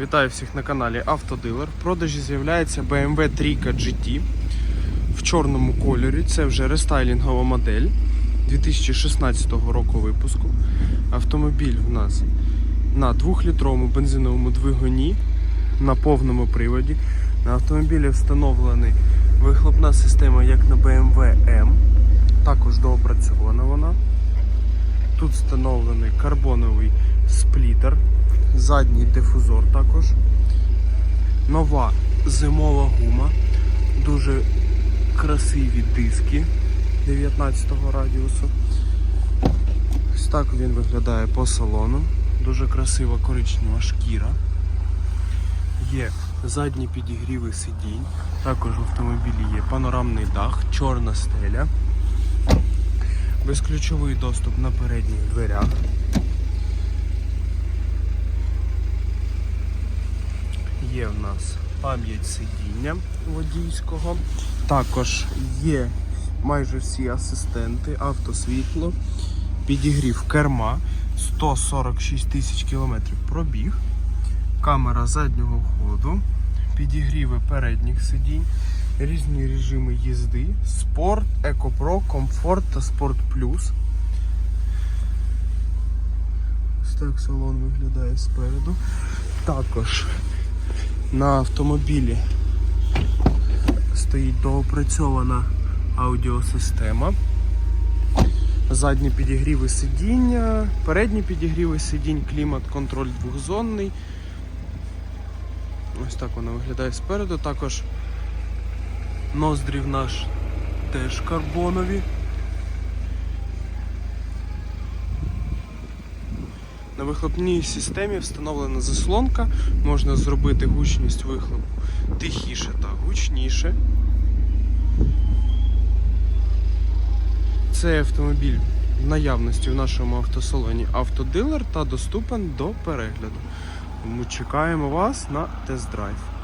Вітаю всіх на каналі Автодилер. В продажі з'являється BMW 3 GT в чорному кольорі. Це вже рестайлінгова модель 2016 року випуску. Автомобіль в нас на 2-літровому бензиновому двигуні на повному приводі. На автомобілі встановлена вихлопна система, як на BMW M. Також доопрацьована вона. Тут встановлений карбоновий сплітер, задній дифузор також. Нова зимова гума, дуже красиві диски 19 радіусу. Ось так він виглядає по салону. Дуже красива коричнева шкіра. Є задні підігріви сидінь. Також в автомобілі є панорамний дах, чорна стеля. Безключовий доступ на передніх дверях. Є в нас пам'ять сидіння водійського. Також є майже всі асистенти, автосвітло, підігрів керма, 146 тисяч кілометрів пробіг, камера заднього ходу, підігріви передніх сидінь, різні режими їзди, спорт, екопро, комфорт та спорт плюс. Ось так салон виглядає спереду. Також на автомобілі стоїть доопрацьована аудіосистема. Задні підігріви сидіння, передні підігріви сидінь, клімат-контроль двохзонний. Ось так вона виглядає спереду. Також ноздрів наш теж карбонові. На вихлопній системі встановлена заслонка, можна зробити гучність вихлопу тихіше та гучніше. Цей автомобіль в наявності в нашому автосалоні автодилер та доступен до перегляду. Тому чекаємо вас на тест-драйв.